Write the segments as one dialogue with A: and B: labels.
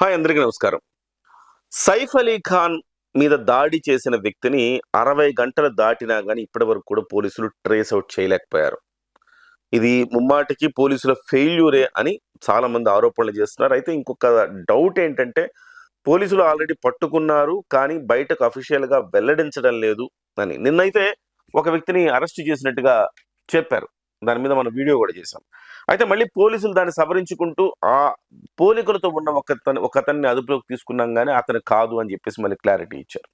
A: Hi అందరికీ నమస్కారం. సైఫ్ అలీ ఖాన్ మీద దాడి చేసిన వ్యక్తిని అరవై గంటలు దాటినా కానీ ఇప్పటి వరకు కూడా పోలీసులు ట్రేస్ అవుట్ చేయలేకపోయారు. ఇది ముమ్మాటికి పోలీసుల ఫెయిల్యూరే అని చాలామంది ఆరోపణలు చేస్తున్నారు. అయితే ఇంకొక డౌట్ ఏంటంటే పోలీసులు ఆల్రెడీ పట్టుకున్నారు కానీ బయటకు అఫీషియల్గా వెల్లడించడం లేదు అని. నిన్నైతే ఒక వ్యక్తిని అరెస్ట్ చేసినట్టుగా చెప్పారు. దాని మీద మనం వీడియో కూడా చేశాం. అయితే మళ్ళీ పోలీసులు దాన్ని సవరించుకుంటూ ఆ పోలికలతో ఉన్న ఒక ఒక అతన్ని అదుపులోకి తీసుకున్నాం కానీ అతను కాదు అని చెప్పేసి మళ్ళీ క్లారిటీ ఇచ్చారు.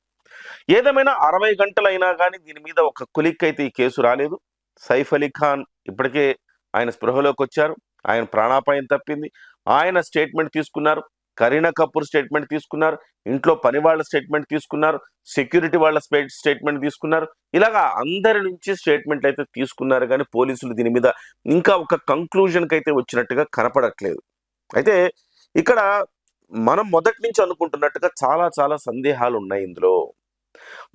A: ఏదేమైనా అరవై గంటలైనా కానీ దీని మీద ఒక కులిక్ అయితే ఈ కేసు రాలేదు. సైఫ్ అలీ ఖాన్ ఇప్పటికే ఆయన స్పృహలోకి వచ్చారు. ఆయన ప్రాణాపాయం తప్పింది. ఆయన స్టేట్మెంట్ తీసుకున్నారు. కరీనా కపూర్ స్టేట్మెంట్ తీసుకున్నారు ఇంట్లో పని వాళ్ళ స్టేట్మెంట్ తీసుకున్నారు సెక్యూరిటీ వాళ్ళ స్టేట్మెంట్ తీసుకున్నారు ఇలాగా అందరి నుంచి స్టేట్మెంట్ అయితే తీసుకున్నారు కానీ పోలీసులు దీని మీద ఇంకా ఒక కంక్లూజన్కి అయితే వచ్చినట్టుగా కనపడట్లేదు. అయితే ఇక్కడ మనం మొదటి నుంచి అనుకుంటున్నట్టుగా చాలా చాలా సందేహాలు ఉన్నాయి ఇందులో.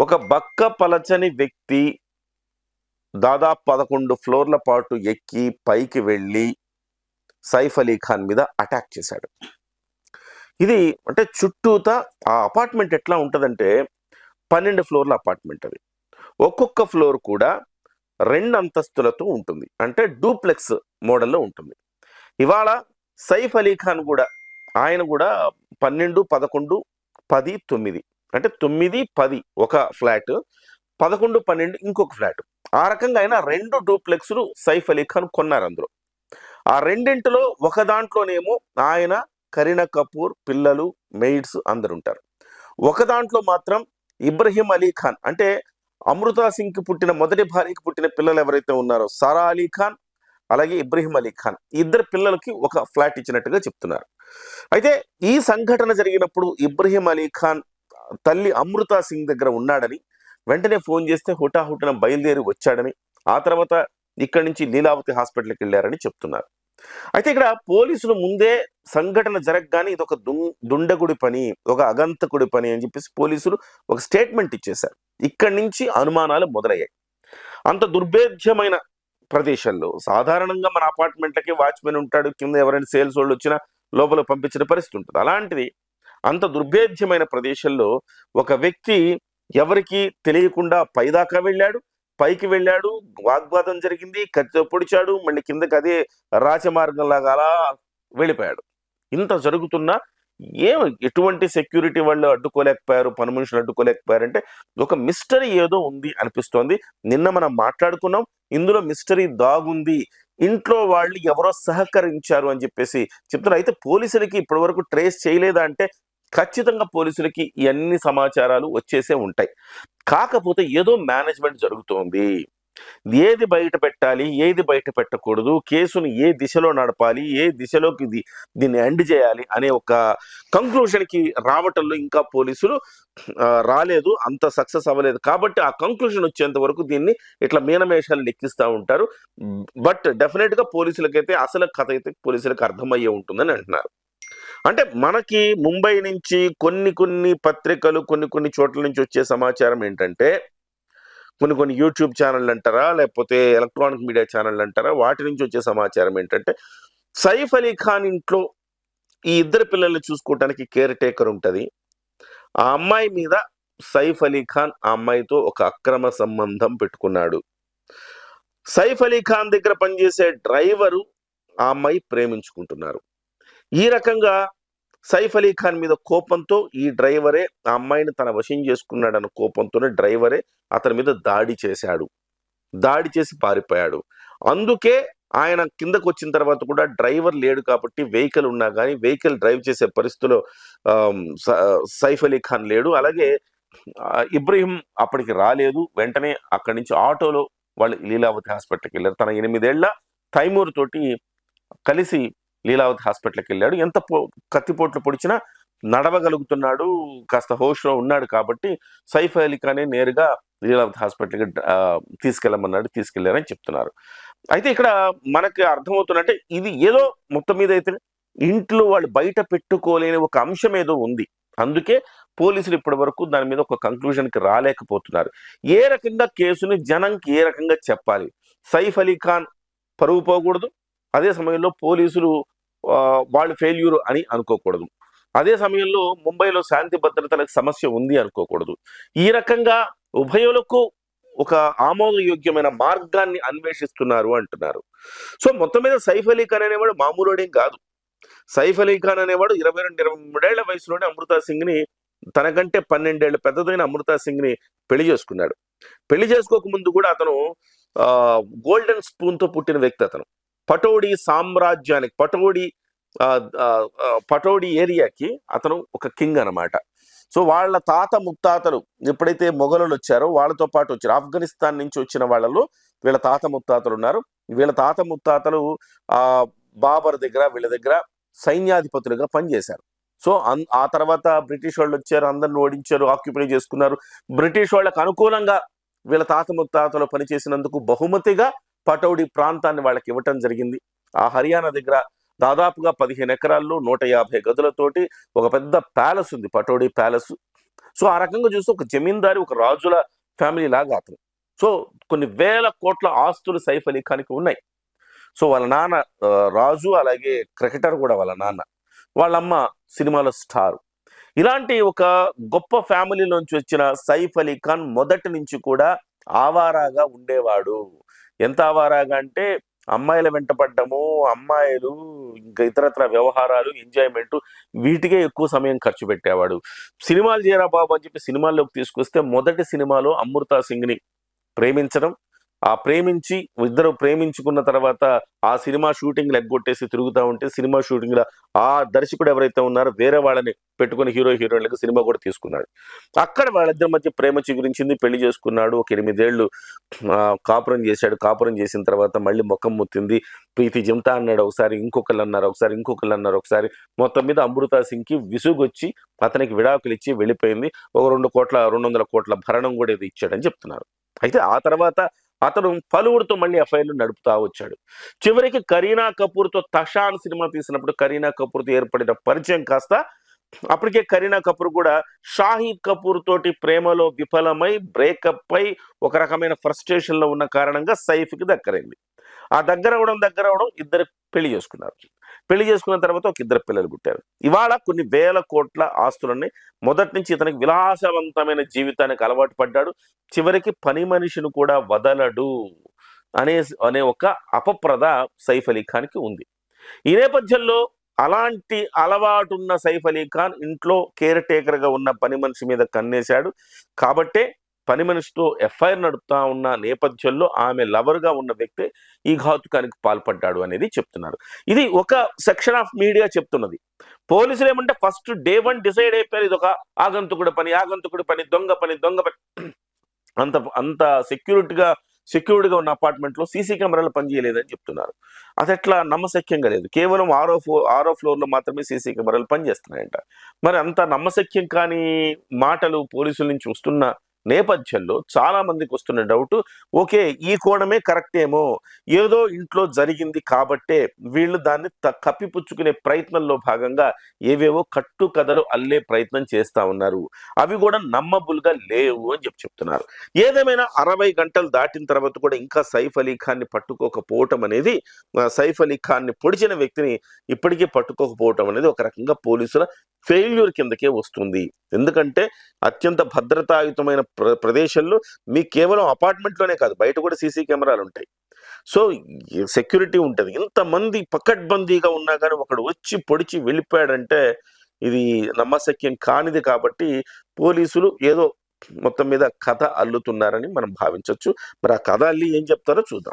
A: ఒక బక్క పలచని వ్యక్తి దాదాపు పదకొండు ఫ్లోర్ల పాటు ఎక్కి పైకి వెళ్ళి సైఫ్ అలీ ఖాన్ మీద అటాక్ చేశాడు. ఇది అంటే చుట్టూత ఆ అపార్ట్మెంట్ ఎట్లా ఉంటుందంటే పన్నెండు ఫ్లోర్ల అపార్ట్మెంట్ అది. ఒక్కొక్క ఫ్లోర్ కూడా రెండు అంతస్తులతో ఉంటుంది. అంటే డూప్లెక్స్ మోడల్లో ఉంటుంది. ఇవాళ సైఫ్ అలీ ఖాన్ కూడా ఆయన కూడా పన్నెండు పదకొండు పది తొమ్మిది. అంటే తొమ్మిది పది ఒక ఫ్లాట్ పదకొండు పన్నెండు ఇంకొక ఫ్లాట్. ఆ రకంగా ఆయన రెండు డూప్లెక్స్లు సైఫ్ అలీ ఖాన్ కొన్నారు అందులో. ఆ రెండింటిలో ఒక దాంట్లోనేమో ఆయన కరీనా కపూర్ పిల్లలు మెయిడ్స్ అందరు ఉంటారు ఒక దాంట్లో మాత్రం ఇబ్రహీం అలీ ఖాన్ అంటే అమృతా సింగ్కి పుట్టిన మొదటి భార్యకి పుట్టిన పిల్లలు ఎవరైతే ఉన్నారో సారా అలీ ఖాన్ అలాగే ఇబ్రహీం అలీ ఖాన్ ఇద్దరు పిల్లలకి ఒక ఫ్లాట్ ఇచ్చినట్టుగా చెప్తున్నారు. అయితే ఈ సంఘటన జరిగినప్పుడు ఇబ్రహీం అలీ ఖాన్ తల్లి అమృతా సింగ్ దగ్గర ఉన్నాడని వెంటనే ఫోన్ చేస్తే హుటాహుటిన బయలుదేరి వచ్చాడని ఆ తర్వాత ఇక్కడి నుంచి లీలావతి హాస్పిటల్కి వెళ్ళారని చెప్తున్నారు. అయితే ఇక్కడ పోలీసులు ముందే సంఘటన జరగగానే ఇది ఒక దుండగుడి పని ఒక అగంతకుడి పని అని చెప్పేసి పోలీసులు ఒక స్టేట్మెంట్ ఇచ్చేశారు. ఇక్కడి నుంచి అనుమానాలు మొదలయ్యాయి. అంత దుర్భేద్యమైన ప్రదేశంలో సాధారణంగా మన అపార్ట్మెంట్లకి వాచ్మెన్ ఉంటాడు కింద ఎవరైనా సేల్స్ వాళ్ళు వచ్చినా లోపల పంపించిన పరిస్థితి ఉంటుంది. అలాంటిది అంత దుర్భేద్యమైన ప్రదేశంలో ఒక వ్యక్తి ఎవరికి తెలియకుండా పైదాకా వెళ్ళాడు పైకి వెళ్ళాడు వాగ్వాదం జరిగింది కత్తితో పొడిచాడు మళ్ళీ కిందకి అదే రాచమార్గం లాగా అలా వెళ్ళిపోయాడు. ఇంత జరుగుతున్నా ఏం ఎటువంటి సెక్యూరిటీ వాళ్ళు అడ్డుకోలేకపోయారు పని మనుషులు అడ్డుకోలేకపోయారు అంటే ఒక మిస్టరీ ఏదో ఉంది అనిపిస్తోంది. నిన్న మనం మాట్లాడుకున్నాం ఇందులో మిస్టరీ దాగుంది ఇంట్లో వాళ్ళు ఎవరో సహకరించారు అని చెప్పేసి చెప్తున్నారు. అయితే పోలీసులకి ఇప్పటి వరకు ట్రేస్ చేయలేదా అంటే ఖచ్చితంగా పోలీసులకి ఇవన్నీ సమాచారాలు వచ్చేసే ఉంటాయి. కాకపోతే ఏదో మేనేజ్మెంట్ జరుగుతోంది. ఏది బయట పెట్టాలి ఏది బయట పెట్టకూడదు కేసును ఏ దిశలో నడపాలి ఏ దిశలోకి ఇది దీన్ని ఎండ్ చేయాలి అనే ఒక కంక్లూషన్కి రావటంలో ఇంకా పోలీసులు రాలేదు అంత సక్సెస్ అవ్వలేదు. కాబట్టి ఆ కంక్లూషన్ వచ్చేంత వరకు దీన్ని ఇట్లా మీనమేషాలు లెక్కిస్తూ ఉంటారు. బట్ డెఫినెట్గా పోలీసులకైతే అసలు కథ అయితే పోలీసులకు అర్థమయ్యే ఉంటుందని అంటున్నారు. అంటే మనకి ముంబై నుంచి కొన్ని కొన్ని పత్రికలు కొన్ని కొన్ని చోట్ల నుంచి వచ్చే సమాచారం ఏంటంటే కొన్ని కొన్ని యూట్యూబ్ ఛానళ్ళు అంటారా లేకపోతే ఎలక్ట్రానిక్ మీడియా ఛానళ్ళు అంటారా వాటి నుంచి వచ్చే సమాచారం ఏంటంటే సైఫ్ అలీ ఖాన్ ఇంట్లో ఈ ఇద్దరు పిల్లల్ని చూసుకోవటానికి కేర్ టేకర్ ఉంటుంది. ఆ అమ్మాయి మీద సైఫ్ అలీ ఖాన్ ఆ అమ్మాయితో ఒక అక్రమ సంబంధం పెట్టుకున్నాడు. సైఫ్ అలీ ఖాన్ దగ్గర పనిచేసే డ్రైవరు ఆ అమ్మాయి ప్రేమించుకుంటున్నారు. ఈ రకంగా సైఫ్ అలీ ఖాన్ మీద కోపంతో ఈ డ్రైవరే ఆ అమ్మాయిని తన వశం చేసుకున్నాడన్న కోపంతోనే డ్రైవరే అతని మీద దాడి చేశాడు. దాడి చేసి పారిపోయాడు. అందుకే ఆయన కిందకు వచ్చిన తర్వాత కూడా డ్రైవర్ లేడు కాబట్టి వెహికల్ ఉన్నా కానీ వెహికల్ డ్రైవ్ చేసే పరిస్థితిలో సైఫ్ అలీ ఖాన్ లేడు. అలాగే ఇబ్రహీం అప్పటికి రాలేదు. వెంటనే అక్కడి నుంచి ఆటోలో వాళ్ళు లీలావతి హాస్పిటల్కి వెళ్ళారు. తన ఎనిమిదేళ్ళ తైమూర్ తోటి కలిసి లీలావతి హాస్పిటల్కి వెళ్ళాడు ఎంత కత్తిపోట్లు పొడిచినా నడవగలుగుతున్నాడు. కాస్త హోష్లో ఉన్నాడు కాబట్టి సైఫ్ అలీ ఖానే నేరుగా లీలావతి హాస్పిటల్కి తీసుకెళ్ళమన్నాడు తీసుకెళ్ళారని చెప్తున్నారు. అయితే ఇక్కడ మనకి అర్థమవుతుందంటే ఇది ఏదో మొత్తం మీద అయితే ఇంట్లో వాళ్ళు బయట పెట్టుకోలేని ఒక అంశం ఏదో ఉంది. అందుకే పోలీసులు ఇప్పటి వరకు దాని మీద ఒక కంక్లూజన్కి రాలేకపోతున్నారు. ఏ రకంగా కేసుని జనంకి ఏ రకంగా చెప్పాలి? సైఫ్ అలీ ఖాన్ పరువు పోకూడదు అదే సమయంలో పోలీసులు వాళ్ళు ఫెయిల్యూర్ అని అనుకోకూడదు. అదే సమయంలో ముంబైలో శాంతి భద్రతలకు సమస్య ఉంది అనుకోకూడదు. ఈ రకంగా ఉభయులకు ఒక ఆమోదయోగ్యమైన మార్గాన్ని అన్వేషిస్తున్నారు అంటున్నారు. సో మొత్తం మీద సైఫ్ అలీ ఖాన్ అనేవాడు మామూలుడేం కాదు. సైఫ్ అలీ ఖాన్ అనేవాడు ఇరవై రెండు ఇరవై మూడేళ్ళ వయసులోనే అమృతా సింగ్ని తనకంటే పన్నెండేళ్ళ పెద్దదైన అమృతా సింగ్ని పెళ్ళి చేసుకున్నాడు. పెళ్ళి చేసుకోక ముందు కూడా అతను ఆ గోల్డెన్ స్పూన్తో పుట్టిన వ్యక్తి అతను. పటోడి సామ్రాజ్యానికి పటోడి ఆ, పటోడి ఏరియాకి అతను ఒక కింగ్ అన్నమాట. సో వాళ్ళ తాత ముత్తాతలు ఎప్పుడైతే మొఘలులు వచ్చారో వాళ్ళతో పాటు వచ్చారు. ఆఫ్ఘనిస్తాన్ నుంచి వచ్చిన వాళ్ళలో వీళ్ళ తాత ముత్తాతలు ఉన్నారు. వీళ్ళ తాత ముత్తాతలు ఆ బాబర్ దగ్గర వీళ్ళ దగ్గర సైన్యాధిపతులుగా పనిచేశారు. సో అన్ ఆ తర్వాత బ్రిటిష్ వాళ్ళు వచ్చారు అందరిని ఓడించారు ఆక్యుపై చేసుకున్నారు. బ్రిటిష్ వాళ్ళకు అనుకూలంగా వీళ్ళ తాత ముత్తాతలు పనిచేసినందుకు బహుమతిగా పటౌడి ప్రాంతాన్ని వాళ్ళకి ఇవ్వటం జరిగింది. ఆ హర్యానా దగ్గర దాదాపుగా పదిహేను ఎకరాల్లో నూట యాభై గదులతోటి ఒక పెద్ద ప్యాలెస్ ఉంది పటౌడి ప్యాలెస్. సో ఆ రకంగా చూస్తే ఒక జమీందారి ఒక రాజుల ఫ్యామిలీ లాగా అతను. సో కొన్ని వేల కోట్ల ఆస్తులు సైఫ్ అలీ ఖాన్కి ఉన్నాయి. సో వాళ్ళ నాన్న రాజు అలాగే క్రికెటర్ కూడా వాళ్ళ నాన్న. వాళ్ళమ్మ సినిమాలో స్టార్. ఇలాంటి ఒక గొప్ప ఫ్యామిలీలోంచి వచ్చిన సైఫ్ అలీ ఖాన్ మొదటి నుంచి కూడా ఆవారాగా ఉండేవాడు. ఎంత ఆవారాగా అంటే అమ్మాయిల వెంటపడ్డము అమ్మాయిలు ఇంకా ఇతరత్ర వ్యవహారాలు ఎంజాయ్మెంట్ వీటికే ఎక్కువ సమయం ఖర్చు పెట్టేవాడు. సినిమాలు చేయరా బాబు అని చెప్పి సినిమాల్లోకి తీసుకొస్తే మొదటి సినిమాలో అమృతా సింగ్ని ప్రేమించడం ఆ ప్రేమించి ఇద్దరు ప్రేమించుకున్న తర్వాత ఆ సినిమా షూటింగ్ ఎగ్గొట్టేసి తిరుగుతూ ఉంటే సినిమా షూటింగ్లో ఆ దర్శకుడు ఎవరైతే ఉన్నారో వేరే వాళ్ళని పెట్టుకుని హీరో హీరోయిన్లకు సినిమా కూడా తీసుకున్నాడు. అక్కడ వాళ్ళిద్దరి మధ్య ప్రేమ చిగురించింది పెళ్ళి చేసుకున్నాడు. ఒక ఎనిమిదేళ్ళు కాపురం చేశాడు. కాపురం చేసిన తర్వాత మళ్ళీ ముఖం ముత్తింది. ప్రీతి జింతా అన్నాడు ఒకసారి ఇంకొకళ్ళు అన్నారు ఒకసారి ఇంకొకళ్ళు అన్నారు ఒకసారి. మొత్తం మీద అమృతా సింగ్కి విసుగొచ్చి అతనికి విడాకులు ఇచ్చి వెళ్ళిపోయింది. ఒక రెండు కోట్ల రెండు వందల కోట్ల భరణం కూడా ఇది ఇచ్చాడని చెప్తున్నారు. అయితే ఆ తర్వాత అతను పలువురితో మళ్ళీ ఎఫ్ఐఆర్లు నడుపుతా వచ్చాడు. చివరికి కరీనా కపూర్తో తషాన్ సినిమా తీసినప్పుడు కరీనా కపూర్తో ఏర్పడిన పరిచయం కాస్త అప్పటికే కరీనా కపూర్ కూడా షాహిద్ కపూర్ తోటి ప్రేమలో విఫలమై బ్రేకప్ అయి ఒక రకమైన ఫ్రస్ట్రేషన్లో ఉన్న కారణంగా సైఫ్కి దగ్గరైంది. ఆ దగ్గర అవడం దగ్గర అవడం ఇద్దరు పెళ్ళి చేసుకున్నారు. పెళ్ళి చేసుకున్న తర్వాత ఒక ఇద్దరు పిల్లలు పుట్టారు. ఇవాళ కొన్ని వేల కోట్ల ఆస్తులన్నీ మొదటి నుంచి ఇతనికి విలాసవంతమైన జీవితానికి అలవాటు పడ్డాడు. చివరికి పని మనిషిని కూడా వదలడు అనే అనే ఒక అపప్రద సైఫ్ అలీ ఖాన్కి ఉంది. ఈ నేపథ్యంలో అలాంటి అలవాటున్న సైఫ్ అలీ ఖాన్ ఇంట్లో కేర్ టేకర్గా ఉన్న పని మనిషి మీద కన్నేశాడు. కాబట్టే పని మనిషితో ఎఫ్ఐఆర్ నడుపుతా ఉన్న నేపథ్యంలో ఆమె లవర్గా ఉన్న వ్యక్తి ఈ ఘాతుకానికి పాల్పడ్డాడు అనేది చెప్తున్నారు. ఇది ఒక సెక్షన్ ఆఫ్ మీడియా చెప్తున్నది. పోలీసులు ఏమంటే ఫస్ట్ డే వన్ డిసైడ్ అయిపోయారు. ఇది ఒక ఆగంతుకుడు పని ఆగంతుకుడి పని దొంగ పని దొంగ పని. అంత అంత సెక్యూరిటీగా సెక్యూర్డ్గా ఉన్న అపార్ట్మెంట్లో సీసీ కెమెరాలు పనిచేయలేదని చెప్తున్నారు. అది ఎట్లా నమ్మశక్యంగా లేదు కేవలం ఆరో ఫ్లో ఆరో ఫ్లోర్లో మాత్రమే సీసీ కెమెరాలు పనిచేస్తున్నాయంట. మరి అంత నమ్మశక్యం కాని మాటలు పోలీసుల నుంచి వస్తున్న నేపథ్యంలో చాలా మందికి వస్తున్న డౌట్ ఓకే ఈ కోణమే కరెక్ట్ ఏమో ఏదో ఇంట్లో జరిగింది కాబట్టే వీళ్ళు దాన్ని త- కప్పిపుచ్చుకునే ప్రయత్నంలో భాగంగా ఏవేవో కట్టు కథలు అల్లే ప్రయత్నం చేస్తా ఉన్నారు. అవి కూడా నమ్మబుల్గా లేవు అని చెప్పి చెప్తున్నారు. ఏదేమైనా అరవై గంటలు దాటిన తర్వాత కూడా ఇంకా సైఫ్ అలీ ఖాన్ని పట్టుకోకపోవటం అనేది సైఫ్ అలీ ఖాన్ని పొడిచిన వ్యక్తిని ఇప్పటికీ పట్టుకోకపోవటం అనేది ఒక రకంగా పోలీసుల ఫెయిల్యూర్ కిందకే వస్తుంది. ఎందుకంటే అత్యంత భద్రతాయుతమైన ప్ర ప్రదేశంలో మీకు కేవలం అపార్ట్మెంట్లోనే కాదు బయట కూడా సీసీ కెమెరాలు ఉంటాయి. సో సెక్యూరిటీ ఉంటుంది. ఇంతమంది పకడ్బందీగా ఉన్నా కానీ ఒకడు వచ్చి పొడిచి వెళ్ళిపోయాడంటే ఇది నమ్మశక్యం కానిది కాబట్టి పోలీసులు ఏదో మొత్తం మీద కథ అల్లుతున్నారని మనం భావించవచ్చు మరి ఆ కథ అల్లి ఏం చెప్తారో చూద్దాం.